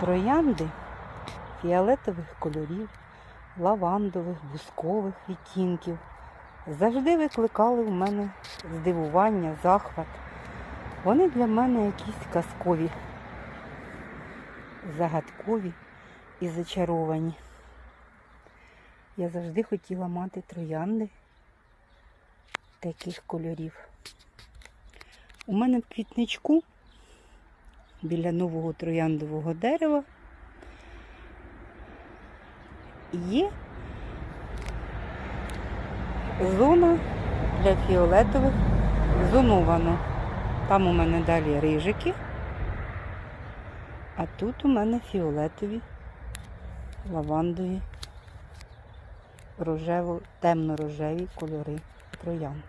Троянди фіолетових кольорів, лавандових, бускових відтінків завжди викликали в мене здивування, захват. Вони для мене якісь казкові, загадкові і зачаровані. Я завжди хотіла мати троянди таких кольорів. У мене в квітничку біля нового трояндового дерева є зона для фіолетових зоновано. Там у мене далі рижики, а тут у мене фіолетові, лавандові, рожево, темно-рожеві кольори троянд.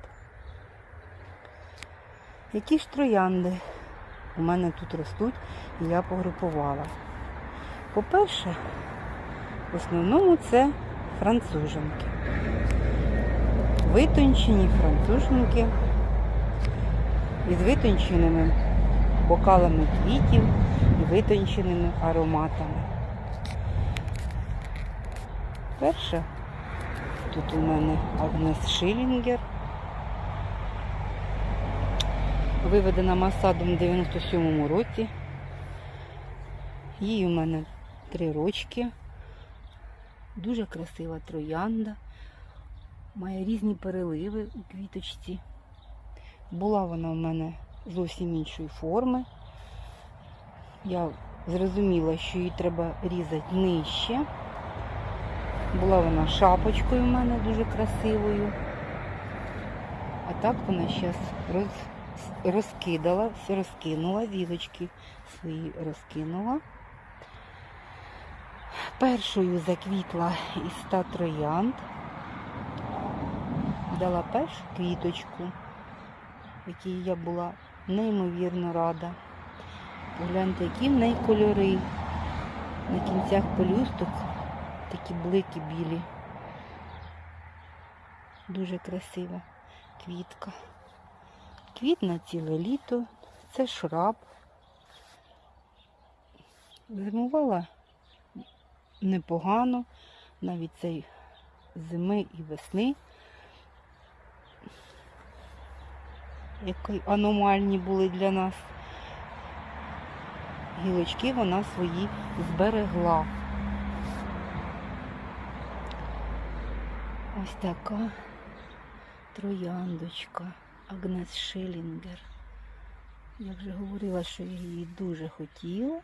Які ж троянди у мене тут ростуть і я погрупувала? По-перше, в основному це француженки. Витончені француженки із витонченими бокалами квітів і витонченими ароматами. Перша тут у мене Агнес Шилінгер. Виведена масадом в 97-му році. Їй у мене три рочки. Дуже красива троянда. Має різні переливи у квіточці. Була вона в мене зовсім іншої форми. Я зрозуміла, що її треба різати нижче. Була вона шапочкою в мене дуже красивою. А так вона зараз роз, розкидала, все розкинула, вілочки свої розкинула. Першою заквітла із 100 троянд. Дала першу квіточку, якій я була неймовірно рада. Погляньте, які в неї кольори. На кінцях пелюсток такі блики білі. Дуже красива квітка. Квітна ціле літо, це шраб. Зимувала непогано, навіть цей зими і весни. Які аномальні були для нас. Гілочки вона свої зберегла. Ось така трояндочка Агнес Шилінгер. Я вже говорила, що я її дуже хотіла,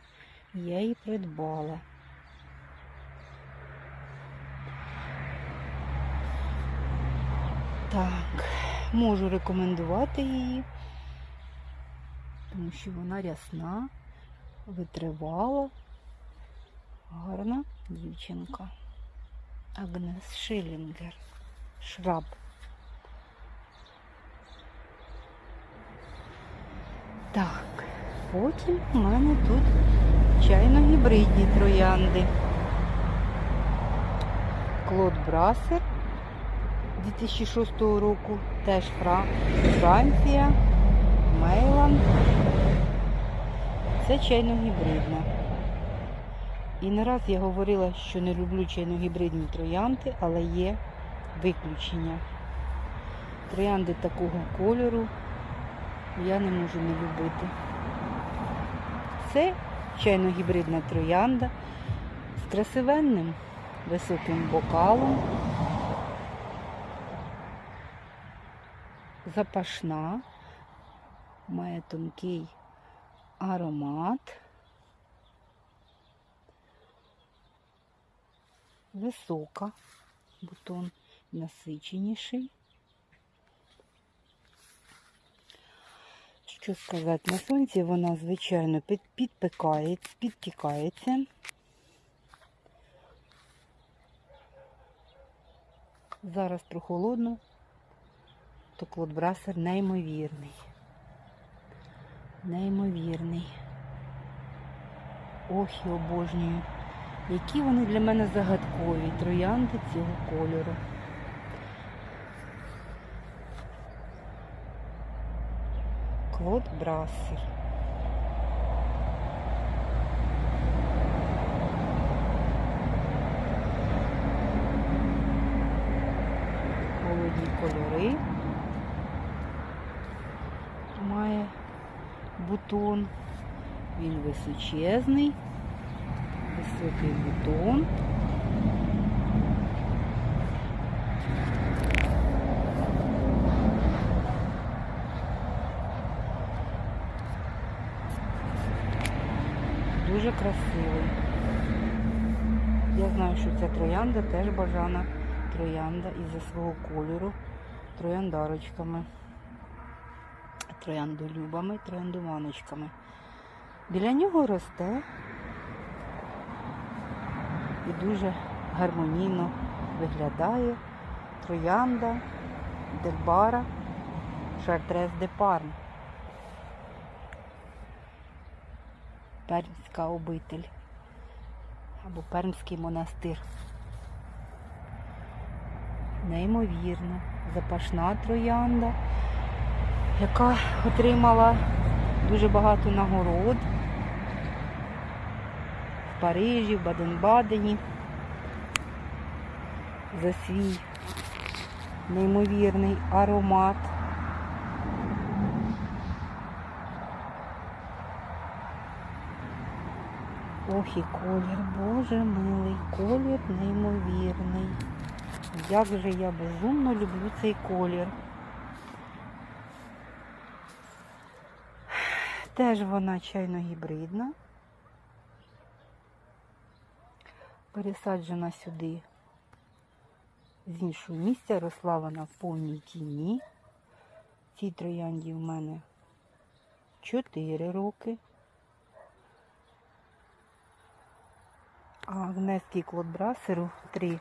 і я її придбала. Так, можу рекомендувати її, тому що вона рясна, витривала, гарна дівчинка. Агнес Шилінгер. Шраб. Так, потім у мене тут чайно-гібридні троянди. Клод Брасер 2006 року, теж Франція, Мейланд. Це чайно-гібридна. І не раз я говорила, що не люблю чайно-гібридні троянди, але є виключення. Троянди такого кольору я не можу не любити. Це чайно-гібридна троянда з красивенним високим бокалом. Запашна, має тонкий аромат. Висока, бутон насиченіший. Що сказати, на сонці вона, звичайно, під, підпікається, підтікається. Зараз прохолодно, то клодбрасер неймовірний. Неймовірний. Ох, і обожнюю. Які вони для мене загадкові, троянди цього кольору. завод Брасер. Холодні кольори. Має бутон. Він височезний, високий бутон. Красивий. Я знаю, що ця троянда теж бажана троянда із-за свого кольору трояндарочками, трояндолюбами, трояндуваночками. Біля нього росте і дуже гармонійно виглядає троянда Дельбара Шартрес де Парм. Пермська обитель або Пермський монастир. Неймовірно, запашна троянда, яка отримала дуже багато нагород в Парижі, в Баден-Бадені за свій неймовірний аромат. Ох і колір, боже милий, колір неймовірний. Як же я безумно люблю цей колір. Теж вона чайно-гібридна. Пересаджена сюди з іншого місця, росла вона в повній тіні. Цій троянді в мене 4 роки. А Агнеський клодбрасеру 3.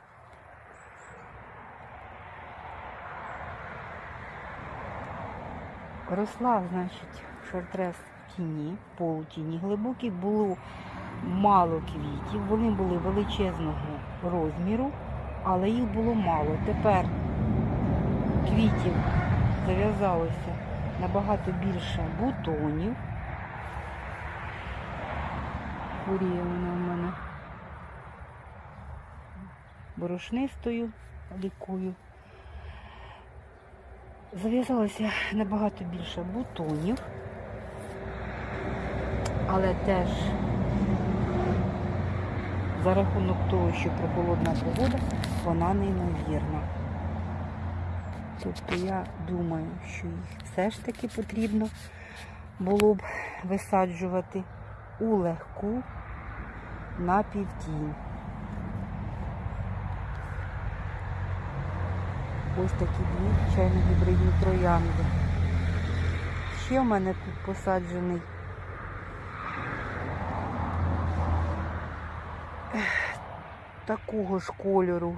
Росла, значить, шортрес в тіні, полутіні глибокій, було мало квітів, вони були величезного розміру, але їх було мало. Тепер квітів зав'язалося набагато більше бутонів. Хворіє вона в мене борошнистою лікую. Зав'язалося набагато більше бутонів, але теж за рахунок того, що прохолодна погода, вона неймовірна. Тобто я думаю, що їх все ж таки потрібно було б висаджувати у легку на напівтінь. Ось такі дві чайно-гібридні троянди. Ще в мене тут посаджений такого ж кольору,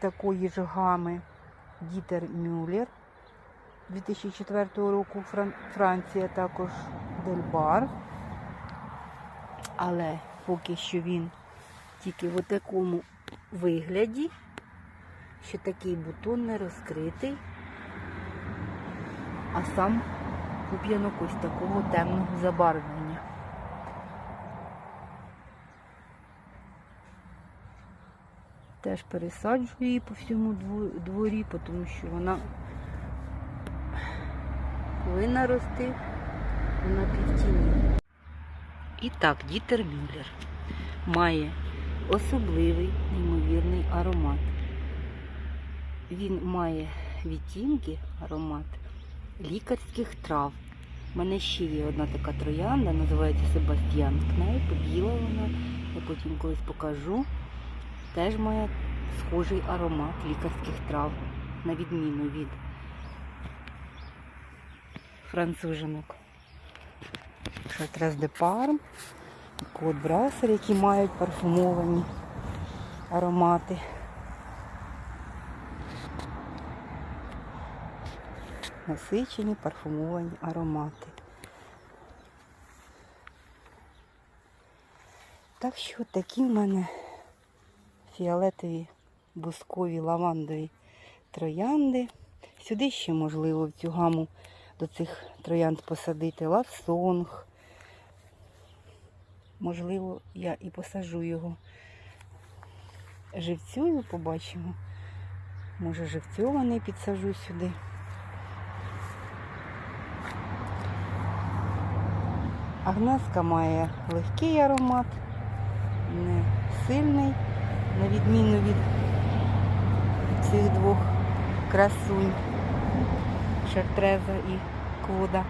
такої ж гами Дітер Мюллер 2004 року Фран- Франція також Дельбар. Але поки що він тільки в такому вигляді що такий бутон не розкритий, а сам куп'янок ось такого темного забарвлення. Теж пересаджую її по всьому дворі, тому що вона повинна рости на півтіні. І так, Дітер Мюллер має особливий неймовірний аромат. Він має відтінки, аромат лікарських трав. У мене ще є одна така троянда, називається Себастьян Кнейп, біла вона, я потім колись покажу. Теж має схожий аромат лікарських трав, на відміну від францужинок. Шатрес де Парм, Кот Брасер, які мають парфумовані аромати. Насичені парфумовані аромати. Так що такі в мене фіолетові бускові лавандові троянди. Сюди ще можливо в цю гаму до цих троянд посадити лавсонг. Можливо, я і посажу його живцюю, побачимо. Може живцьований підсажу сюди. Агнеска має легкий аромат, не сильний, на відміну від цих двох красунь Шартреза і Кода.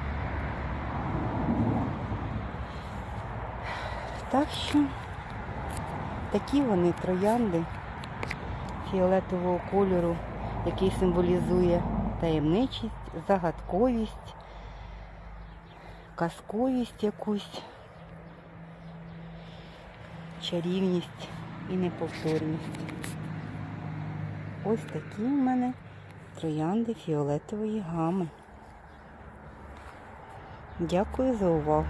Так що такі вони троянди фіолетового кольору, який символізує таємничість, загадковість, казковість якусь, чарівність і неповторність. Ось такі в мене троянди фіолетової гами. Дякую за увагу.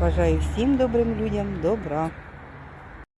Бажаю всім добрим людям добра.